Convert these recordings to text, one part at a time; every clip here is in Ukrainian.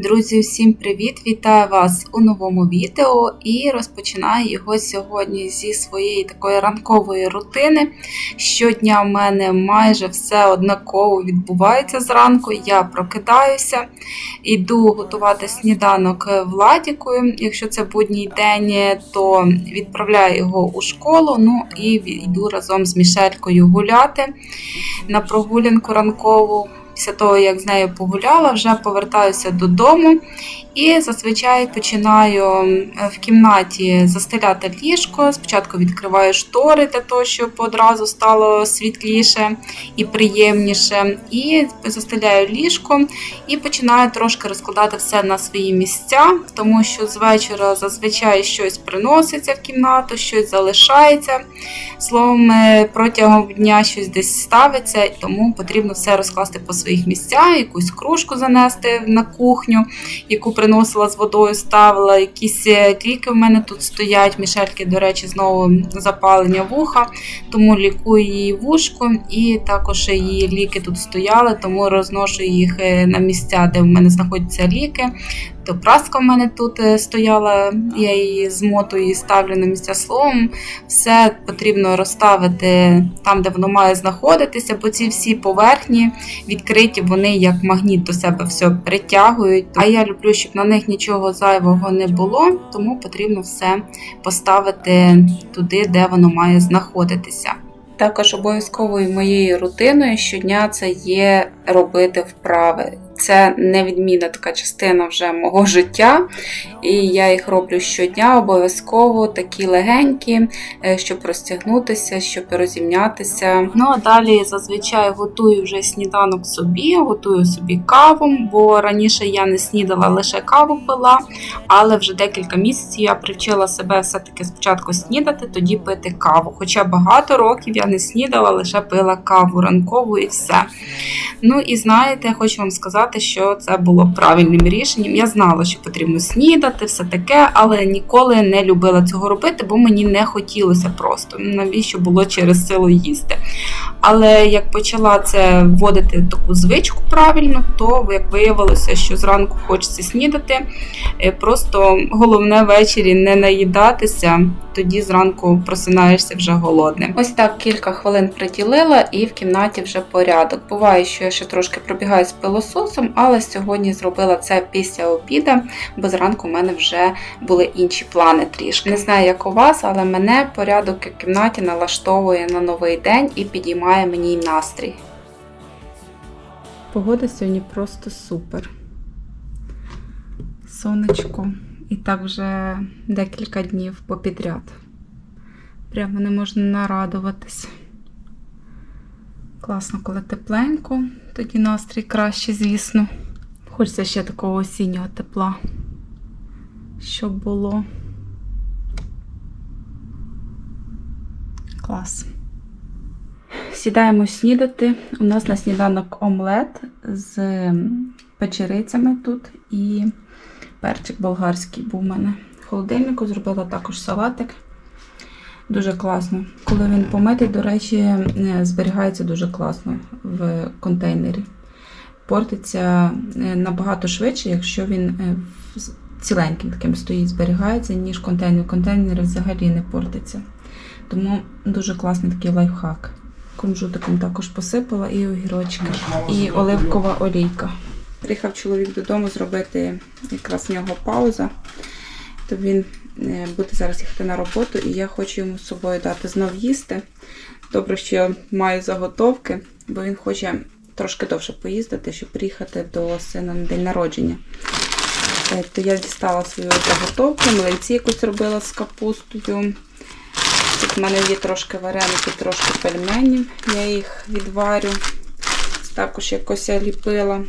Друзі, всім привіт! Вітаю вас у новому відео і розпочинаю його сьогодні зі своєї такої ранкової рутини. Щодня в мене майже все однаково відбувається зранку. Я прокидаюся, іду готувати сніданок Владікою. Якщо це будній день, то відправляю його у школу. Ну і йду разом з Мішелькою гуляти на прогулянку ранкову. Після того, як з нею погуляла, вже повертаюся додому і зазвичай починаю в кімнаті застеляти ліжко. Спочатку відкриваю штори для того, щоб одразу стало світліше і приємніше. І застеляю ліжко і починаю трошки розкладати все на свої місця, тому що з вечора зазвичай щось приноситься в кімнату, щось залишається. Словом, протягом дня щось десь ставиться, тому потрібно все розкласти по своїх місця, якусь кружку занести на кухню, яку приносила з водою, ставила. Якісь ліки в мене тут стоять. Мішельки, до речі, знову запалення вуха, тому лікую її вушку, і також її ліки тут стояли, тому розношу їх на місця, де в мене знаходяться ліки. То праска в мене тут стояла, я її змотую і ставлю на місця словом. Все потрібно розставити там, де воно має знаходитися, бо ці всі поверхні відкриті, вони як магніт до себе все притягують. А я люблю, щоб на них нічого зайвого не було, тому потрібно все поставити туди, де воно має знаходитися. Також обов'язковою моєю рутиною щодня це є робити вправи. Це невідмінна така частина вже мого життя, і я їх роблю щодня, обов'язково такі легенькі, щоб розтягнутися, щоб розімнятися. Ну а далі зазвичай готую вже сніданок собі, готую собі каву, бо раніше я не снідала, лише каву пила, але вже декілька місяців я привчила себе все-таки спочатку снідати, тоді пити каву. Хоча багато років я не снідала, лише пила каву ранкову і все. Ну і знаєте, хочу вам сказати, що це було правильним рішенням. Я знала, що потрібно снідати, все таке, але ніколи не любила цього робити, бо мені не хотілося просто. Навіщо було через силу їсти. Але як почала це вводити таку звичку правильно, то як виявилося, що зранку хочеться снідати, просто головне ввечері не наїдатися, тоді зранку просинаєшся вже голодним. Ось так кілька хвилин приділила, і в кімнаті вже порядок. Буває, що я ще трошки пробігаю з пилососом, але сьогодні зробила це після обіда, бо зранку в мене вже були інші плани трішки. Не знаю, як у вас, але мене порядок в кімнаті налаштовує на новий день і підіймає мені настрій. Погода сьогодні просто супер. Сонечко. І так вже декілька днів попідряд. Прямо не можна нарадуватись. Класно, коли тепленько, тоді настрій краще, звісно. Хочеться ще такого осіннього тепла, щоб було. Клас. Сідаємо снідати. У нас на сніданок омлет з печерицями тут і перчик болгарський був у мене в холодильнику. Зробила також салатик. Дуже класно. Коли він помитий, до речі, зберігається дуже класно в контейнері. Портиться набагато швидше, якщо він ціленьким таким стоїть, зберігається, ніж контейнер. Контейнер взагалі не портиться. Тому дуже класний такий лайфхак. Кунжутиком також посипала і огірочки, і оливкова олійка. Приїхав чоловік додому зробити якраз в нього пауза, то він буде зараз їхати на роботу, і я хочу йому з собою дати знов їсти. Добре, що я маю заготовки, бо він хоче трошки довше поїздити, щоб приїхати до сина на день народження. То я дістала свою заготовку, млинці якусь робила з капустою. Тут в мене є трошки вареників, трошки пельменів, я їх відварю. Також якось я ліпила.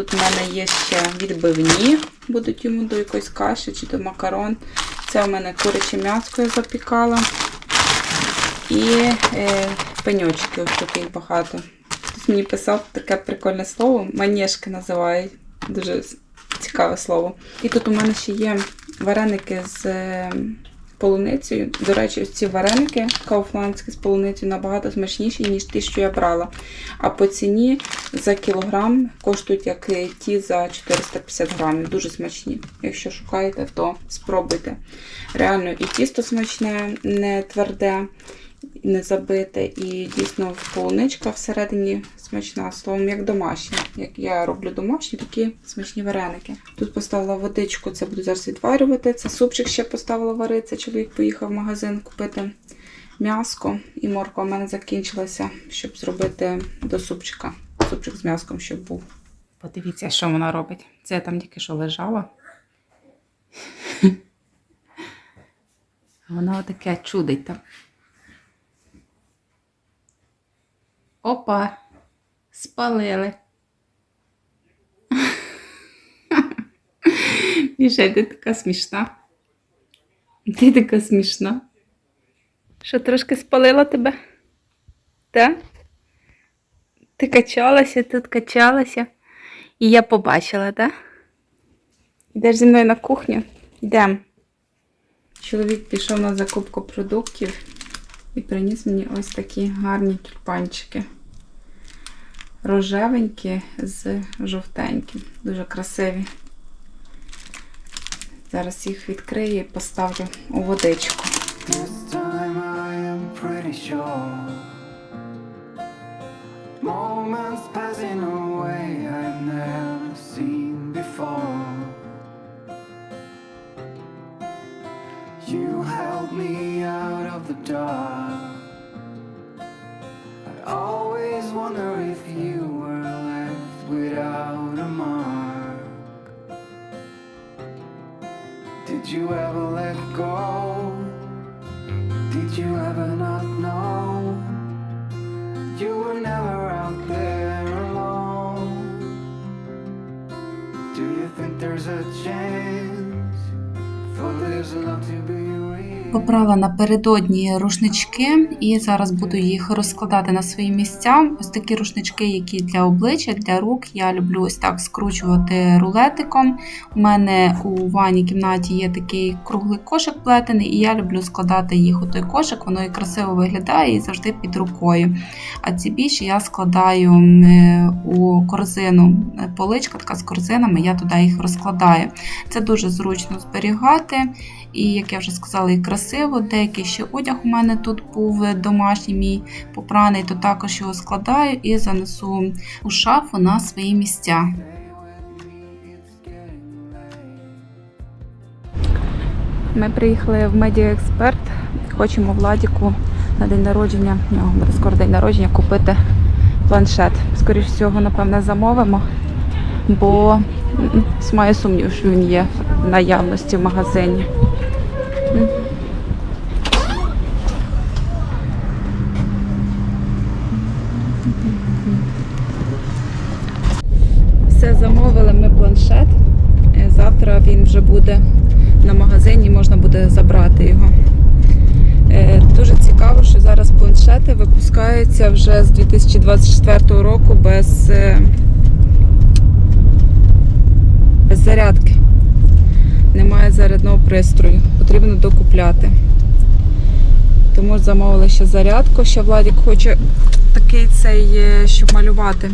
Тут в мене є ще відбивні, будуть йому до якоїсь каші чи до макарон. Це в мене куряче м'яско я запікала. І е, пеньочки, ось таких багато. Хтось мені писав таке прикольне слово, манєшки називають. Дуже цікаве слово. І тут у мене ще є вареники з е, полуницею. До речі, ось ці вареники кауфландські з полуницею набагато смачніші, ніж ті, що я брала. А по ціні за кілограм, коштують як ті за 450 грамів. Дуже смачні. Якщо шукаєте, то спробуйте. Реально, і тісто смачне, не тверде, не забите, і дійсно полуничка всередині смачна. Словом, як домашня. Як я роблю домашні, такі смачні вареники. Тут поставила водичку, це буду зараз відварювати. Це супчик ще поставила варитися. Чоловік поїхав в магазин купити м'яско і морква в мене закінчилася, щоб зробити до супчика. Супчик з м'яском, щоб був. Подивіться, що вона робить. Це я там тільки що лежала. Вона отаке чудить там. Опа, спалили. Міша, ти така смішна. Ти така смішна. Що трошки спалила тебе? Так? Ти качалася, тут качалася. І я побачила, так? Йдеш зі мною на кухню? Йдемо. Чоловік пішов на закупку продуктів і приніс мені ось такі гарні тюльпанчики. Рожевенькі з жовтеньким. Дуже красиві. Зараз їх відкрию і поставлю у водичку. This time I am pretty sure. Moments passing away I've never seen before. You helped me out of the dark. I always wonder if you were left without a mark. Did you ever let go? Did you ever know there's a chance for this love to be Попрала напередодні рушнички і зараз буду їх розкладати на свої місця. Ось такі рушнички, які для обличчя, для рук. Я люблю ось так скручувати рулетиком. У мене у ванній кімнаті є такий круглий кошик плетений, і я люблю складати їх у той кошик, воно і красиво виглядає і завжди під рукою. А ці більші я складаю у корзину. Поличка така з корзинами, я туди їх розкладаю. Це дуже зручно зберігати. І, як я вже сказала, і красиво. Деякий ще одяг у мене тут був домашній мій попраний, то також його складаю і занесу у шафу на свої місця. Ми приїхали в Медіаексперт. Хочемо Владіку на день народження, буде скоро день народження, купити планшет. Скоріше всього, напевне, замовимо, бо маю сумнів, що він є в наявності в магазині. Все замовили ми планшет. Е, Завтра він вже буде на магазині, можна буде забрати його. Е, Дуже цікаво, що зараз планшети випускаються вже з 2024 року без, е, без зарядки. Немає зарядного пристрою, потрібно докупляти. Тому замовили ще зарядку. Ще Владик хоче такий цей, е, щоб малювати.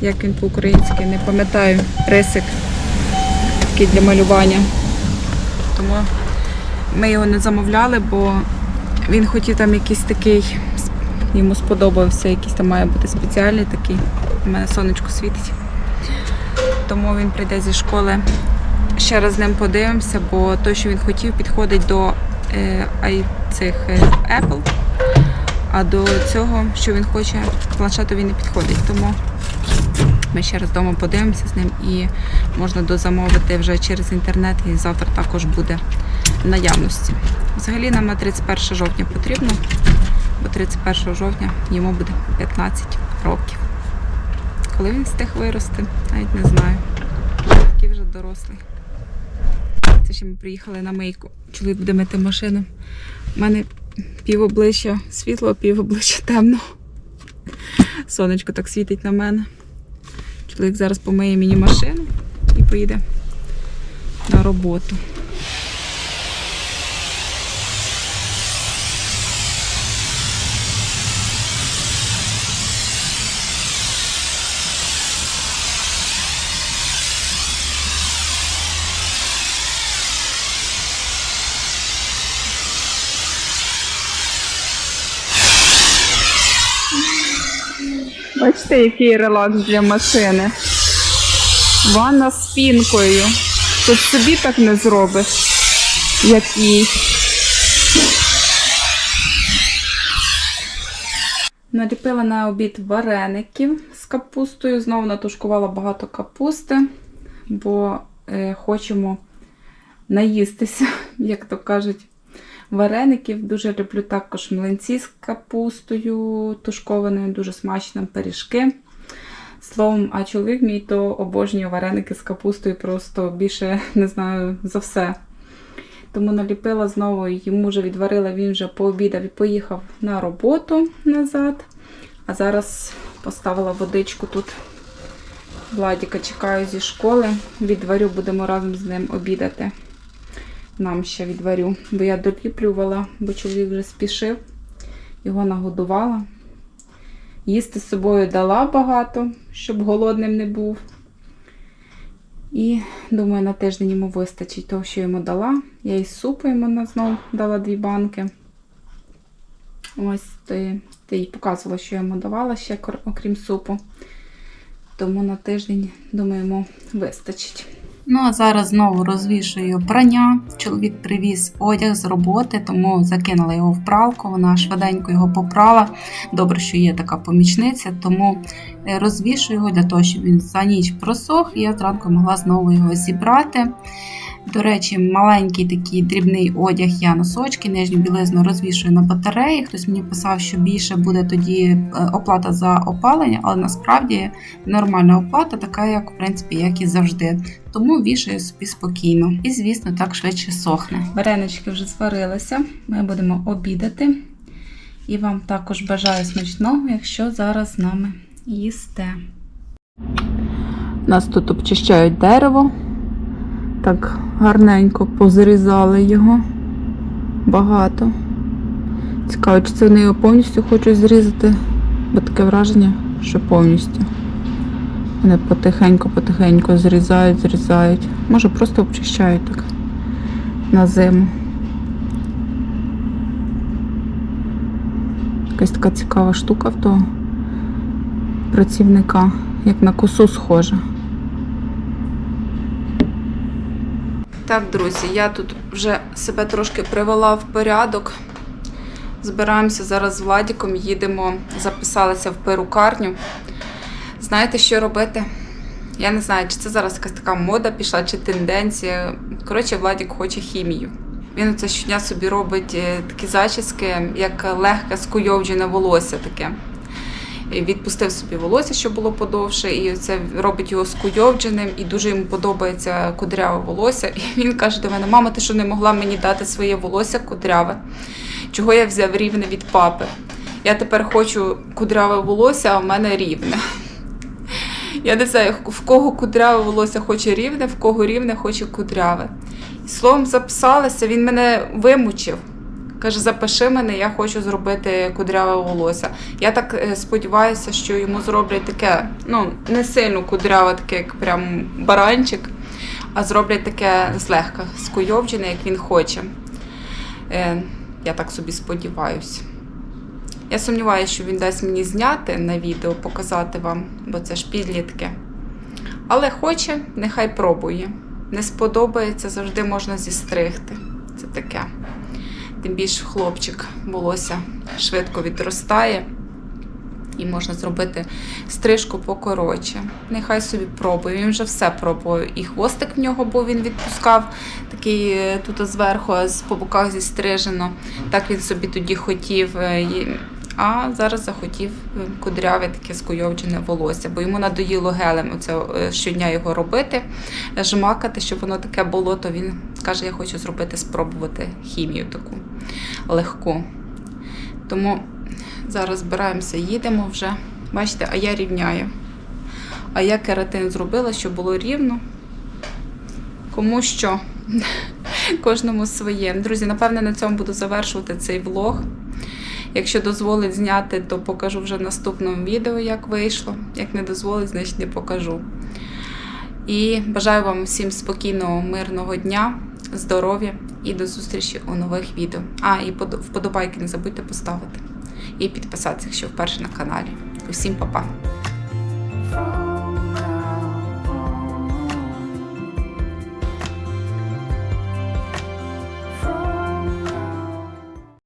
Як він по-українськи, не пам'ятаю, рисик такий для малювання. Тому ми його не замовляли, бо він хотів там якийсь такий, йому сподобався, якийсь там має бути спеціальний такий. У мене сонечко світить. Тому він прийде зі школи. Ще раз з ним подивимося, бо той, що він хотів, підходить до е, цих е, Apple. А до цього, що він хоче, планшету він не підходить. Тому ми ще раз вдома подивимося з ним і можна дозамовити вже через інтернет і завтра також буде в наявності. Взагалі нам на 31 жовтня потрібно, бо 31 жовтня йому буде 15 років. Коли він встиг вирости, навіть не знаю. Такий вже дорослий. Ще ми приїхали на мийку. Чоловік буде мити машину. У мене пів обличчя світло, пів обличчя темно. Сонечко так світить на мене. Чоловік зараз помиє мені машину і поїде на роботу. Бачите, який релакс для машини. Ванна з пінкою. Тут собі так не зробиш, як їй. Наліпила на обід вареників з капустою. Знову натушкувала багато капусти, бо е, хочемо наїстися, як то кажуть, вареників. Дуже люблю також млинці з капустою тушкованою, дуже смачно пиріжки. Словом, а чоловік мій то обожнює вареники з капустою просто більше не знаю за все. Тому наліпила знову, йому вже відварила, він вже пообідав і поїхав на роботу назад. А зараз поставила водичку тут. Владіка чекаю зі школи. Відварю, будемо разом з ним обідати. Нам ще відварю, бо я доліплювала, бо чоловік вже спішив, його нагодувала. Їсти з собою дала багато, щоб голодним не був. І думаю, на тиждень йому вистачить того, що йому дала. Я і супу йому на- знов дала дві банки. Ось ти, ти їй показувала, що я йому давала ще, окрім супу. Тому на тиждень, думаю, йому вистачить. Ну, а зараз знову розвішую прання. Чоловік привіз одяг з роботи, тому закинула його в пралку. Вона швиденько його попрала. Добре, що є така помічниця, тому е, розвішую його для того, щоб він за ніч просох, і я зранку могла знову його зібрати. До речі, маленький такий дрібний одяг, я носочки, нижню білизну розвішую на батареї. Хтось мені писав, що більше буде тоді е, оплата за опалення, але насправді нормальна оплата, така, як в принципі, як і завжди. Тому вішаю собі спокійно. І, звісно, так швидше сохне. Варенички вже зварилися, ми будемо обідати. І вам також бажаю смачного, якщо зараз з нами їсте. Нас тут обчищають дерево. Так гарненько позрізали його. Багато. Цікаво, чи це вони його повністю хочуть зрізати, бо таке враження, що повністю. Вони потихеньку-потихеньку зрізають, зрізають. Може просто обчищають так на зиму. Якась така цікава штука в того працівника, як на косу схожа. Так, друзі, я тут вже себе трошки привела в порядок. Збираємося зараз з Владіком, їдемо, записалися в перукарню. Знаєте, що робити? Я не знаю, чи це зараз якась така мода пішла, чи тенденція. Коротше, Владік хоче хімію. Він це щодня собі робить е, такі зачіски, як легке скуйовджене волосся таке. Відпустив собі волосся, щоб було подовше, і це робить його скуйовдженим, і дуже йому подобається кудряве волосся. І він каже до мене: мама, ти що не могла мені дати своє волосся кудряве? Чого я взяв рівне від папи? Я тепер хочу кудряве волосся, а в мене рівне. Я не знаю, в кого кудряве волосся хоче рівне, в кого рівне хоче кудряве. Словом записалася, він мене вимучив. Каже, запиши мене, я хочу зробити кудряве волосся. Я так е, сподіваюся, що йому зроблять таке, ну, не сильно кудряве, таке, як прям баранчик, а зроблять таке злегка скуйовджене, як він хоче. Е, я так собі сподіваюся. Я сумніваюся, що він дасть мені зняти на відео, показати вам, бо це ж підлітки. Але хоче, нехай пробує. Не сподобається, завжди можна зістригти. Це таке. Тим більше хлопчик волосся швидко відростає. І можна зробити стрижку покоротше. Нехай собі пробує. Він вже все пробував. І хвостик в нього був, він відпускав такий е, тут зверху, а по боках зістрижено. Так він собі тоді хотів. А зараз захотів е, кудряве таке скуйовджене волосся, бо йому надоїло гелем оце е, щодня його робити, е, жмакати, щоб воно таке було, то він каже, я хочу зробити, спробувати хімію таку легку. Тому зараз збираємося, їдемо вже. Бачите, а я рівняю. А я кератин зробила, щоб було рівно. Кому що? Кожному своє. Друзі, напевне, на цьому буду завершувати цей влог. Якщо дозволить зняти, то покажу вже в наступному відео, як вийшло. Як не дозволить, значить не покажу. І бажаю вам всім спокійного, мирного дня, здоров'я і до зустрічі у нових відео. А, і вподобайки не забудьте поставити. І підписатися, якщо вперше на каналі. Усім па-па!